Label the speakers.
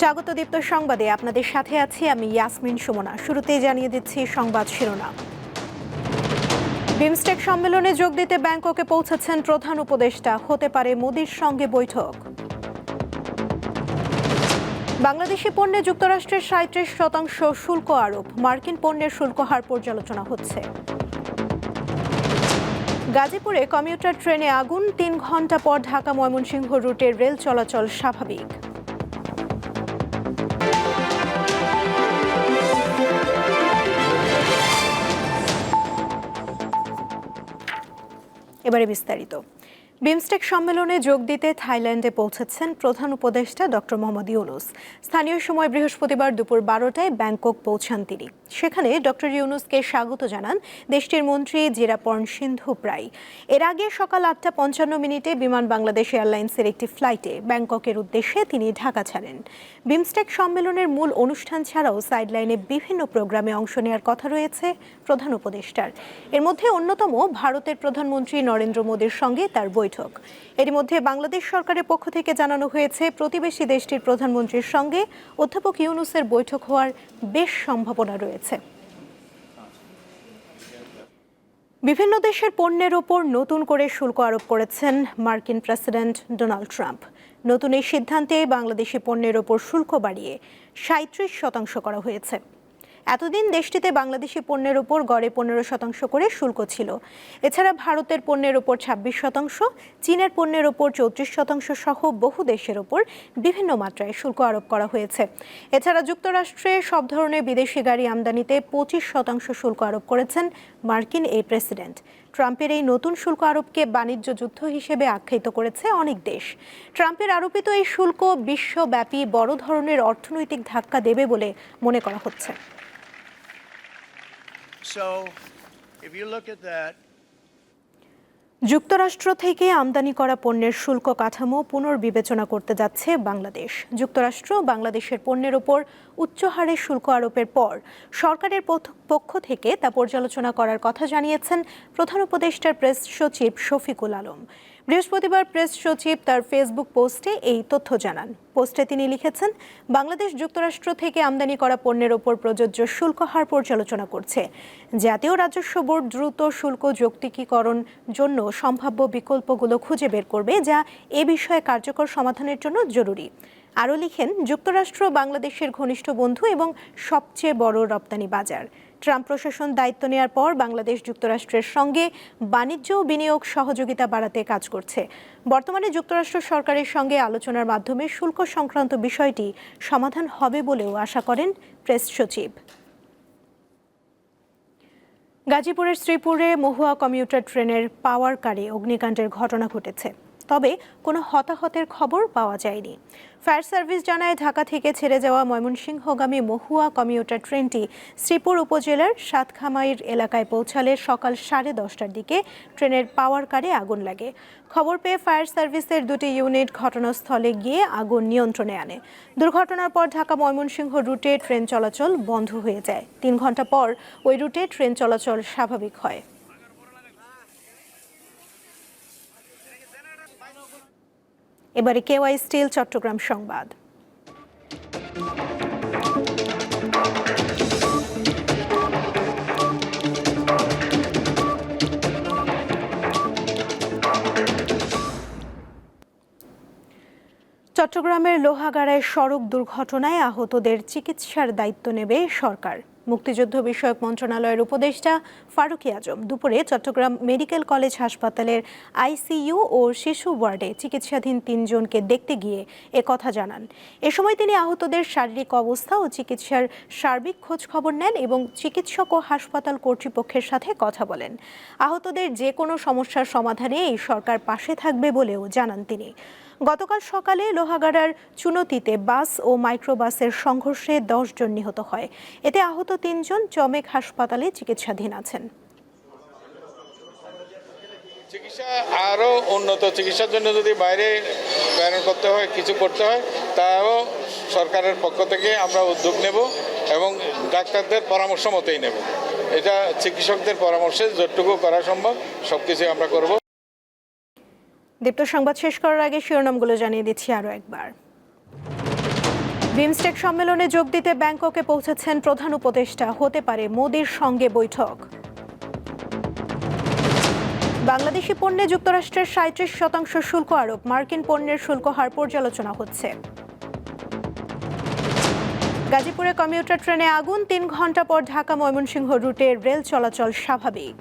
Speaker 1: স্বাগত দীপ্ত সংবাদে। আপনাদের সাথে আছি আমি ইয়াসমিন সুমনা। শুরুতেই জানিয়ে দিচ্ছি সংবাদ শিরোনাম। বিমস্টেক সম্মেলনে যোগ দিতে ব্যাংককে পৌঁছেছেন প্রধান উপদেষ্টা। হতে পারে মোদির সঙ্গে বৈঠক। বাংলাদেশি পণ্যে যুক্তরাষ্ট্রের সাঁত্রিশ শতাংশ শুল্ক আরোপ। মার্কিন পণ্যের শুল্ক হার পর্যালোচনা হচ্ছে। গাজীপুরে কমিউটার ট্রেনে আগুন। তিন ঘণ্টা পর ঢাকা ময়মনসিংহ রুটের রেল চলাচল স্বাভাবিক। এবারে বিস্তারিত। বিমস্টেক সম্মেলনে যোগ দিতে থাইল্যান্ডে পৌঁছেছেন প্রধান উপদেষ্টা ডক্টর মোহাম্মদ ইউনুস। স্থানীয় সময় বৃহস্পতিবার দুপুর বারোটায় ব্যাংকক পৌঁছান তিনি। সেখানে ডক্টর ইউনুসকে স্বাগত জানান দেশটির মন্ত্রী জিরাপর্ণ সিন্ধু প্রায়। এর আগে সকাল আটটা পঞ্চান্ন মিনিটে বিমান বাংলাদেশ এয়ারলাইন্সের একটি ফ্লাইটে ব্যাংককের উদ্দেশ্যে তিনি ঢাকা ছাড়েন। বিমস্টেক সম্মেলনের মূল অনুষ্ঠান ছাড়াও সাইডলাইনে বিভিন্ন প্রোগ্রামে অংশ নেওয়ার কথা রয়েছে প্রধান উপদেষ্টার। এর মধ্যে অন্যতম ভারতের প্রধানমন্ত্রী নরেন্দ্র মোদীর সঙ্গে তার বৈঠক। এর মধ্যে বাংলাদেশ সরকারের পক্ষ থেকে জানানো হয়েছে, প্রতিবেশী দেশটির প্রধানমন্ত্রীর সঙ্গে অধ্যাপক ইউনুসের বৈঠক হওয়ার বেশ সম্ভাবনা রয়েছে। বিভিন্ন দেশের পণ্যের ওপর নতুন করে শুল্ক আরোপ করেছেন মার্কিন প্রেসিডেন্ট ডোনাল্ড ট্রাম্প। নতুন এই সিদ্ধান্তে বাংলাদেশি পণ্যের ওপর শুল্ক বাড়িয়ে সাঁত্রিশ শতাংশ করা হয়েছে। এতদিন দেশটিতে বাংলাদেশি পণ্যের ওপর গড়ে পনেরো শতাংশ করে শুল্ক ছিল। এছাড়া ভারতের পণ্যের ওপর ছাব্বিশ শতাংশ, চীনের পণ্যের ওপর চৌত্রিশ শতাংশ সহ বহু দেশের ওপর বিভিন্ন মাত্রায় শুল্ক আরোপ করা হয়েছে। এছাড়া যুক্তরাষ্ট্রে সব ধরনের বিদেশি গাড়ি আমদানিতে পঁচিশ শতাংশ শুল্ক আরোপ করেছেন মার্কিন এই প্রেসিডেন্ট। ট্রাম্পের এই নতুন শুল্ক আরোপকে বাণিজ্য যুদ্ধ হিসেবে আখ্যায়িত করেছে অনেক দেশ। ট্রাম্পের আরোপিত এই শুল্ক বিশ্বব্যাপী বড় ধরনের অর্থনৈতিক ধাক্কা দেবে বলে মনে করা হচ্ছে। যুক্তরাষ্ট্র থেকে আমদানি করা পণ্যের শুল্ক কাঠামো পুনর্বিবেচনা করতে যাচ্ছে বাংলাদেশ। যুক্তরাষ্ট্র বাংলাদেশের পণ্যের ওপর উচ্চ হারে শুল্ক আরোপের পর সরকারের পক্ষ থেকে তা পর্যালোচনা করার কথা জানিয়েছেন প্রধান উপদেষ্টার প্রেস সচিব শফিকুল আলম। বৃহস্পতিবার প্রেস সচিব তার ফেসবুক পোস্টে এই তথ্য জানান। পোস্টে তিনি লিখেছেন, বাংলাদেশ যুক্তরাষ্ট্র থেকে আমদানি করা পণ্যের ওপর প্রযোজ্য শুল্ক হার পর্যালোচনা করছে। জাতীয় রাজস্ব বোর্ড দ্রুত শুল্ক যৌক্তিকীকরণ জন্য সম্ভাব্য বিকল্পগুলো খুঁজে বের করবে, যা এ বিষয়ে কার্যকর সমাধানের জন্য জরুরি। আরও লিখেন, যুক্তরাষ্ট্র, বাংলাদেশের ঘনিষ্ঠ বন্ধু এবং সবচেয়ে বড় রপ্তানি বাজার। ট্রাম্প প্রশাসন দায়িত্ব নেওয়ার পর বাংলাদেশ যুক্তরাষ্ট্রের সঙ্গে বাণিজ্য বিনিয়োগ সহযোগিতা বাড়াতে কাজ করছে। বর্তমানে যুক্তরাষ্ট্র সরকারের সঙ্গে আলোচনার মাধ্যমে শুল্ক সংক্রান্ত বিষয়টি সমাধান হবে বলেও আশা করেন প্রেস সচিব। গাজীপুরের শ্রীপুরে মহুয়া কমিউটার ট্রেনের পাওয়ার কারে অগ্নিকাণ্ডের ঘটনা ঘটেছে। তবে কোনো হতাহতের খবর পাওয়া যায়নি। ফায়ার সার্ভিস জানায়, ঢাকা থেকে ছেড়ে যাওয়া ময়মনসিংহগামী মহুয়া কমিউটার ট্রেনটি শ্রীপুর উপজেলার সাতখামাইর এলাকায় পৌঁছালে সকাল সাড়ে দশটার দিকে ট্রেনের পাওয়ার কারে আগুন লাগে। খবর পেয়ে ফায়ার সার্ভিসের দুটি ইউনিট ঘটনাস্থলে গিয়ে আগুন নিয়ন্ত্রণে আনে। দুর্ঘটনার পর ঢাকা ময়মনসিংহ রুটে ট্রেন চলাচল বন্ধ হয়ে যায়। তিন ঘণ্টা পর ওই রুটে ট্রেন চলাচল স্বাভাবিক হয়। এবারে কেওয়াই স্টিল চট্টগ্রাম সংবাদ। চট্টগ্রামের লোহাগাড়ায় সড়ক দুর্ঘটনায় আহতদের চিকিৎসার দায়িত্ব নেবে সরকার। মুক্তিযুদ্ধ বিষয়ক মন্ত্রণালয়ের উপদেষ্টা ফারুকি আজম দুপুরে চট্টগ্রাম মেডিকেল কলেজ হাসপাতালের আইসিইউ ও শিশু ওয়ার্ডে চিকিৎসাধীন তিনজনকে দেখতে গিয়ে এ কথা জানান। এ সময় তিনি আহতদের শারীরিক অবস্থা ও চিকিৎসার সার্বিক খোঁজ খবর নেন এবং চিকিৎসক ও হাসপাতাল কর্তৃপক্ষের সাথে কথা বলেন। আহতদের যে কোনো সমস্যার সমাধানে এই সরকার পাশে থাকবে বলেও জানান তিনি। গতকাল সকালে লোহাগাড়ার চুনতিতে বাস ও মাইক্রোবাসের সংঘর্ষে দশ জন নিহত হয়। এতে আহত তিনজন চমেক হাসপাতালে চিকিৎসাধীন আছেন।
Speaker 2: চিকিৎসা আরও উন্নত। চিকিৎসার জন্য যদি বাইরে প্রেরণ করতে হয়, কিছু করতে হয়, তাও সরকারের পক্ষ থেকে আমরা উদ্যোগ নেব এবং ডাক্তারদের পরামর্শ মতেই নেব। এটা চিকিৎসকদের পরামর্শে যতটুকু করা সম্ভব সব কিছু আমরা করব।
Speaker 1: দীপ্ত সংবাদ শেষ করার আগে শিরোনামগুলো জানিয়ে দিচ্ছি আরও একবার। বিমস্টেক সম্মেলনে যোগ দিতে ব্যাংককে পৌঁছেছেন প্রধান উপদেষ্টা, হতে পারে মোদির সঙ্গে বৈঠক। বাংলাদেশি পণ্যে যুক্তরাষ্ট্রের সাঁত্রিশ শতাংশ শুল্ক আরোপ, মার্কিন পণ্যের শুল্ক হার পর্যালোচনা হচ্ছে। গাজীপুরে কমিউটার ট্রেনে আগুন, তিন ঘণ্টা পর ঢাকা ময়মনসিংহ রুটে রেল চলাচল স্বাভাবিক।